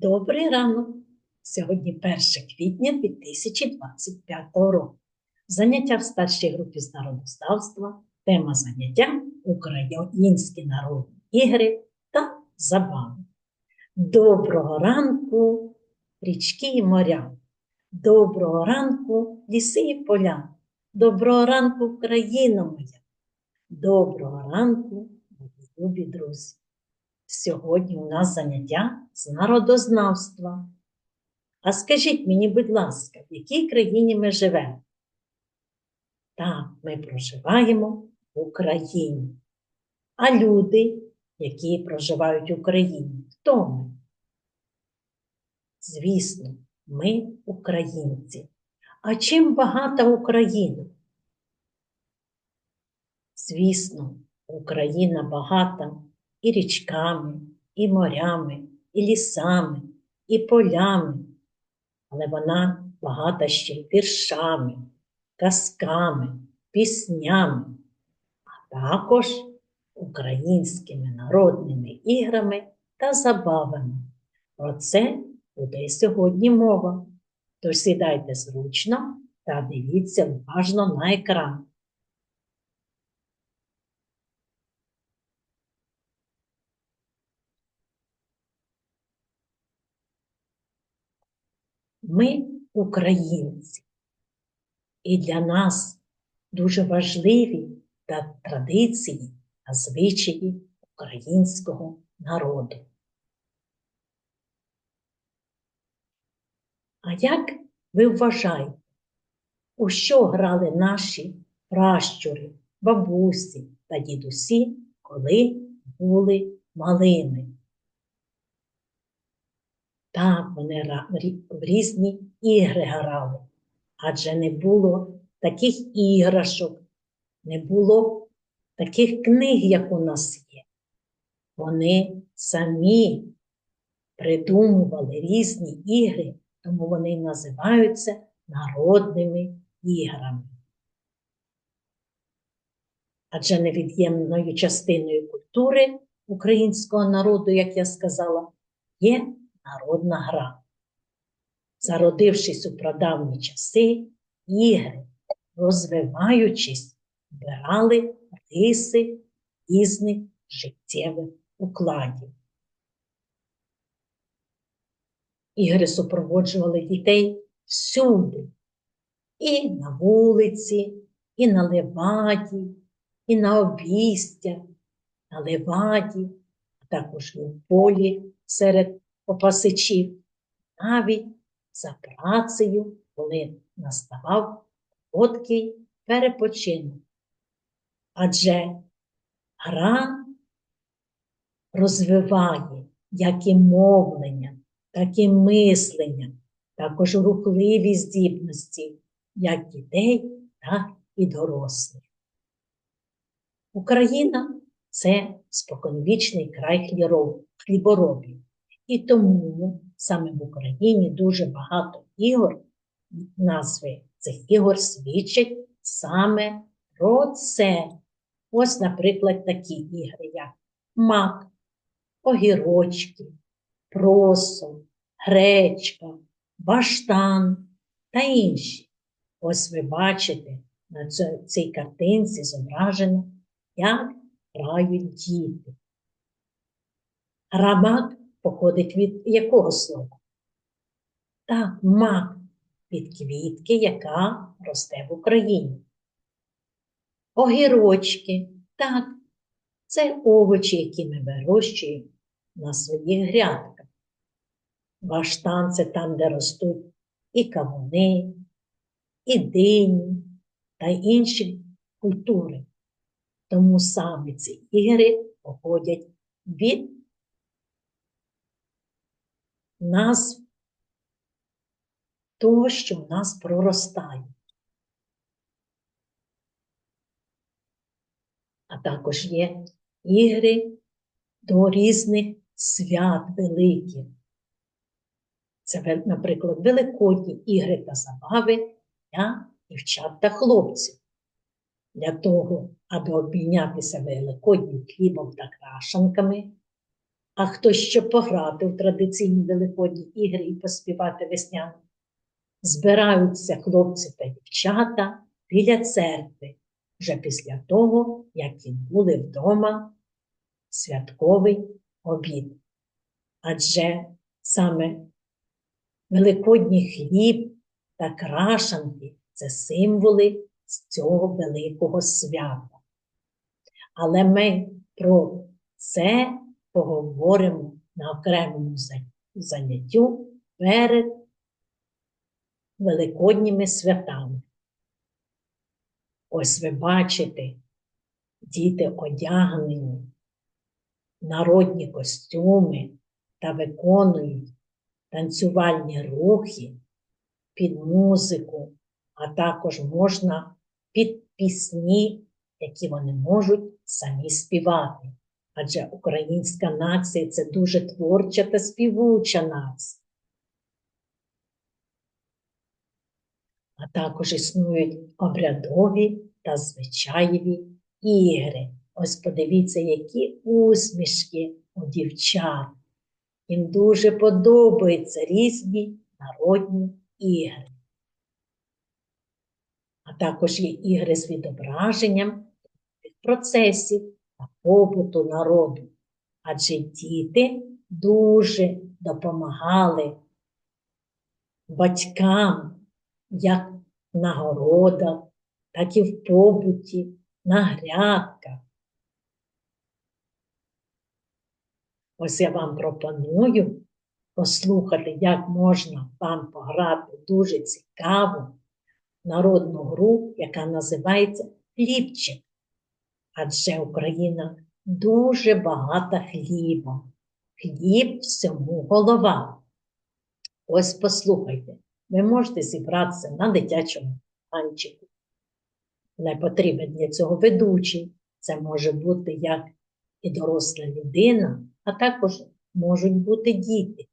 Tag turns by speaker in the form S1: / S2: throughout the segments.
S1: Добрий ранок! Сьогодні 1 квітня 2025 року. Заняття в старшій групі з народознавства. Тема заняття Українські народні ігри та забави. Доброго ранку, річки і моря. Доброго ранку, ліси і поля. Доброго ранку, Україна моя. Доброго ранку, мої любі друзі. Сьогодні у нас заняття з народознавства. А скажіть мені, будь ласка, в якій країні ми живемо? Так, ми проживаємо в Україні. А люди, які проживають в Україні, хто ми? Звісно, ми українці. А чим багата Україна? Звісно, Україна багата і річками, і морями, і лісами, і полями, але вона багата ще й віршами, казками, піснями, а також українськими народними іграми та забавами. Про це буде сьогодні мова. Тож сідайте зручно та дивіться уважно на екран. Ми українці, і для нас дуже важливі та традиції та звичаї українського народу. А як ви вважаєте, у що грали наші пращури, бабусі та дідусі, коли були малими? Так, вони в різні ігри грали, адже не було таких іграшок, не було таких книг, як у нас є. Вони самі придумували різні ігри, тому вони називаються народними іграми. Адже невід'ємною частиною культури українського народу, як я сказала, є народна гра. Зародившись у прадавні часи, ігри, розвиваючись, вбирали риси різних життєвих укладів. Ігри супроводжували дітей всюди, і на вулиці, і на леваді, і на обійстя, на леваді, а також у полі серед опасичів, навіть за працею, коли наставав короткий перепочинок. Адже гра розвиває як і мовлення, так і мислення, також рухливі здібності, як дітей, так і дорослих. Україна це споконвічний край хліборобів. І тому саме в Україні дуже багато ігор, назви цих ігор свідчать саме про це. Ось, наприклад, такі ігри, як мак, огірочки, просо, гречка, баштан та інші. Ось ви бачите на цій картинці зображено, як грають діти. Грамак походить від якого слова? Так, мак від квітки, яка росте в Україні. Огірочки, так, це овочі, які ми вирощуємо на своїх грядках. Баштан це там, де ростуть і кавуни, і дині та інші культури. Тому саме ці ігри походять від назв того, що в нас проростає. А також є ігри до різних свят великих. Це, наприклад, великодні ігри та забави для дівчат та хлопців. Для того, аби обмінятися великоднім хлібом та крашанками, а хтось щоб пограти в традиційні великодні ігри і поспівати весняну. Збираються хлопці та дівчата біля церкви вже після того, як відбули вдома святковий обід. Адже саме великодній хліб та крашанки це символи цього великого свята. Але ми про це поговоримо на окремому за- заняттю перед великодніми святами. Ось ви бачите, діти одягнені народні костюми та виконують танцювальні рухи під музику, а також можна під пісні, які вони можуть самі співати. Адже українська нація це дуже творча та співуча нація. А також існують обрядові та звичаєві ігри. Ось подивіться, які усмішки у дівчат. Їм дуже подобаються різні народні ігри. А також є ігри з відображенням процесів побуту народу. Адже діти дуже допомагали батькам як на городах, так і в побуті, на грядках. Ось я вам пропоную послухати, як можна вам пограти дуже цікаву народну гру, яка називається хлібчик. Адже Україна дуже багата хлібом. Хліб всьому голова. Ось послухайте, ви можете зібратися на дитячому танчику. Не потрібен для цього ведучий. Це може бути як і доросла людина, а також можуть бути діти.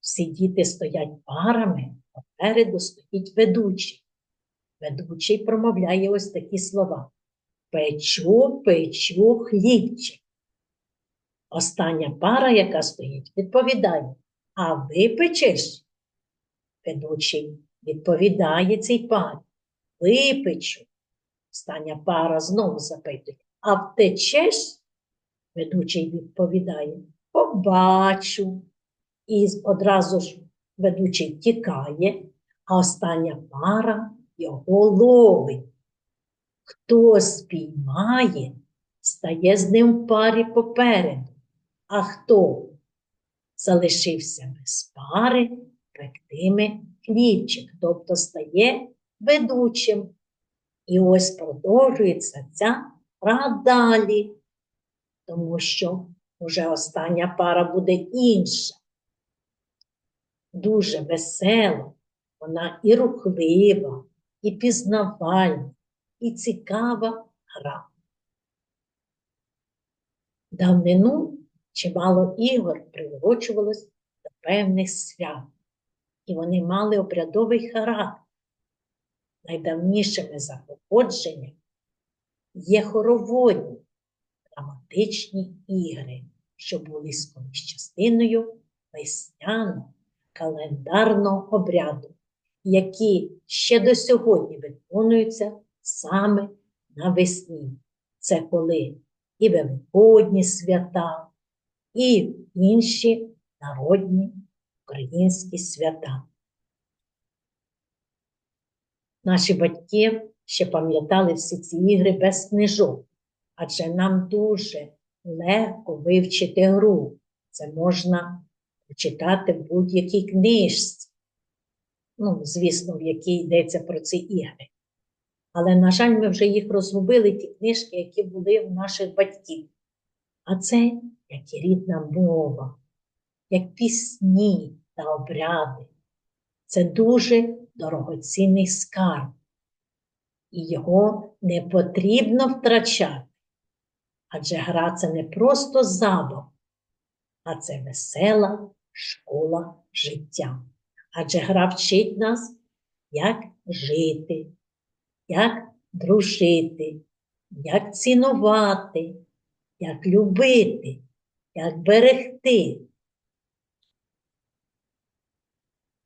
S1: Всі діти стоять парами, попереду стоїть ведучий. Ведучий промовляє ось такі слова. Печу, печу хлібчик. Остання пара, яка стоїть, відповідає, а ви печеш? Ведучий відповідає цій парі. Випечу. Остання пара знову запитує, а втечеш? Ведучий відповідає, побачу. І одразу ж ведучий тікає, а остання пара його ловить. Хто спіймає, стає з ним в парі попереду, а хто залишився без пари, пектиме хлібчик, тобто стає ведучим. І ось продовжується ця гра далі, тому що вже остання пара буде інша. Дуже весела, вона і рухлива, і пізнавальна, і цікава гра. Давнину чимало ігор приурочувалось до певних свят, і вони мали обрядовий характер. Найдавнішими за походженням є хороводні драматичні ігри, що були сколись частиною весняного календарного обряду, які ще до сьогодні виконуються саме навесні. Це коли і великодні свята, і інші народні українські свята. Наші батьки ще пам'ятали всі ці ігри без книжок, адже нам дуже легко вивчити гру. Це можна читати в будь-якій книжці. Ну, звісно, в якій йдеться про ці ігри. Але, на жаль, ми вже їх розгубили, ті книжки, які були в наших батьків. А це як і рідна мова, як пісні та обряди. Це дуже дорогоцінний скарб, і його не потрібно втрачати. Адже гра це не просто забав, а це весела школа життя. Адже гра вчить нас, як жити, як дружити, як цінувати, як любити, як берегти.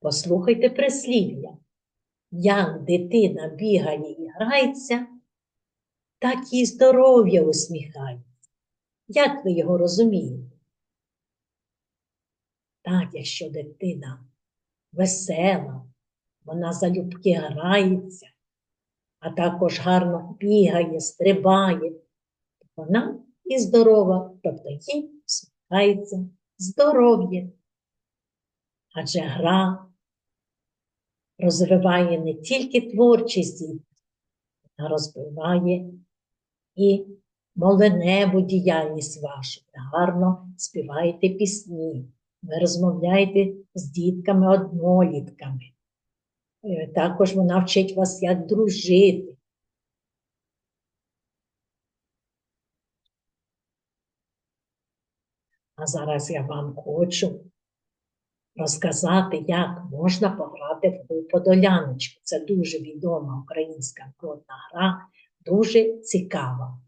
S1: Послухайте прислів'я. Як дитина бігає і грається, так і здоров'я усміхається. Як ви його розумієте? Так, якщо дитина весела, вона залюбки грається, а також гарно бігає, стрибає, вона і здорова, тобто їй усміхається здоров'я. Адже гра розвиває не тільки творчість, вона розвиває і моленебу діяльність вашу. Гарно співаєте пісні, ви розмовляєте з дітками-однолітками. Е, Також вона вчить вас, як дружити. А зараз я вам хочу розказати, як можна пограти в подоляночку. Це дуже відома українська народна гра, дуже цікава.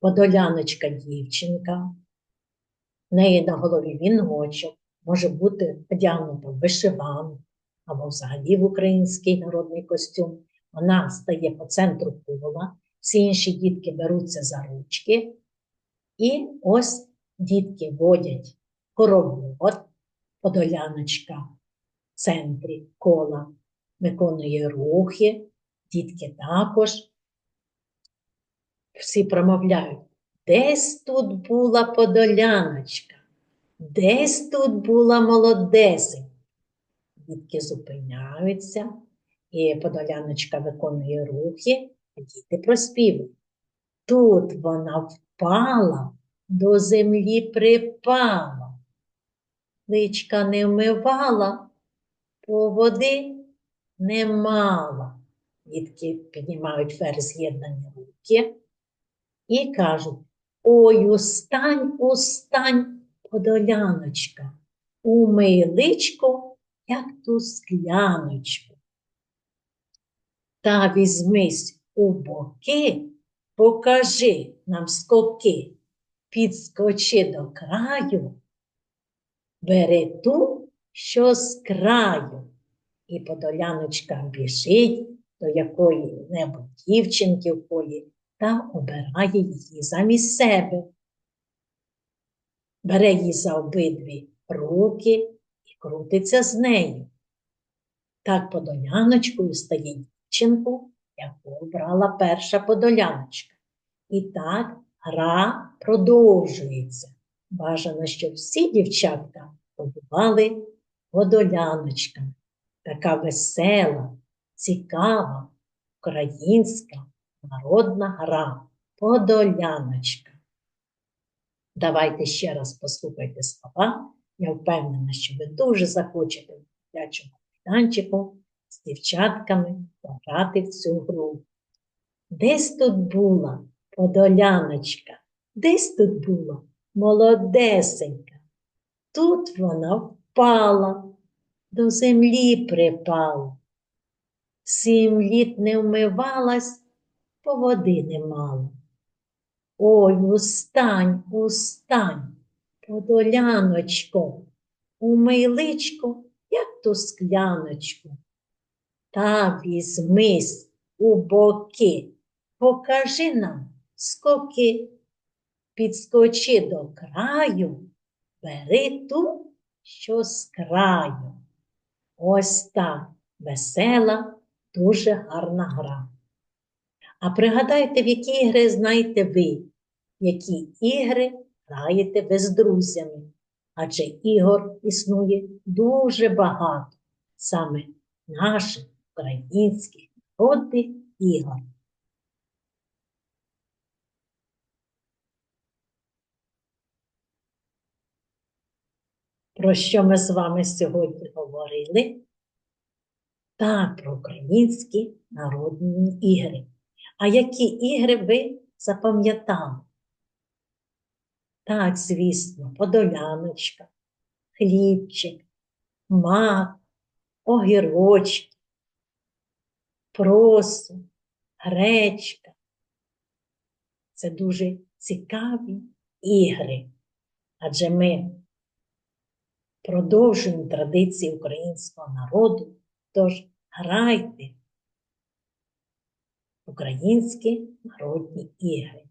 S1: Подоляночка дівчинка, в неї на голові віночок, може бути одягнута вишиванку або взагалі в український народний костюм. Вона стає по центру кола, всі інші дітки беруться за ручки, і ось дітки водять хоровод, подоляночка в центрі кола, виконує рухи, дітки також. Всі промовляють, десь тут була подоляночка, десь тут була молодесенька. Дітки зупиняються, і подоляночка виконує рухи, а діти проспівують. Тут вона впала, до землі припала, личка не вмивала, по води не мала. Дітки піднімають вверх з'єднані руки і кажуть: Ой, устань, устань, подоляночка, умий личко, як ту скляночку. Та візьмись у боки, покажи нам скоки, підскочи до краю, бери ту, що з краю. І подоляночка біжить до якої-небудь дівчинки в полі та обирає її замість себе. Бере її за обидві руки крутиться з нею. Так подоляночкою стає дівчинку, яку обрала перша подоляночка. І так гра продовжується. Бажано, щоб всі дівчатка побували подоляночками. Така весела, цікава, українська народна гра Подоляночка. Давайте ще раз послухайте слова. Я впевнена, що ви дуже захочете в дитячому майданчику з дівчатками пограти в цю гру. Десь тут була подоляночка, десь тут була молодесенька. Тут вона впала, до землі припала. Сім літ не вмивалась, по води не мала. Ой, устань, устань, подоляночко, умий личко, як ту скляночку. Та візьмись у боки, покажи нам скоки, підскочи до краю, бери ту, що з краю. Ось так весела, дуже гарна гра. А пригадайте, в які ігри знаєте ви, які ігри граєте ви з друзями. Адже ігор існує дуже багато, саме наших українських народних ігор. Про що ми з вами сьогодні говорили? Так, про українські народні ігри. А які ігри ви запам'ятали? Так, звісно, подоляночка, хлібчик, мак, огірочки, просу, гречка. Це дуже цікаві ігри. Адже ми продовжуємо традиції українського народу, тож грайте українські народні ігри.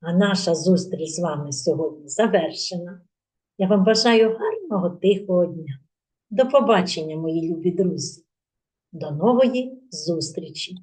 S1: А наша зустріч з вами сьогодні завершена. Я вам бажаю гарного тихого дня. До побачення, мої любі друзі. До нової зустрічі!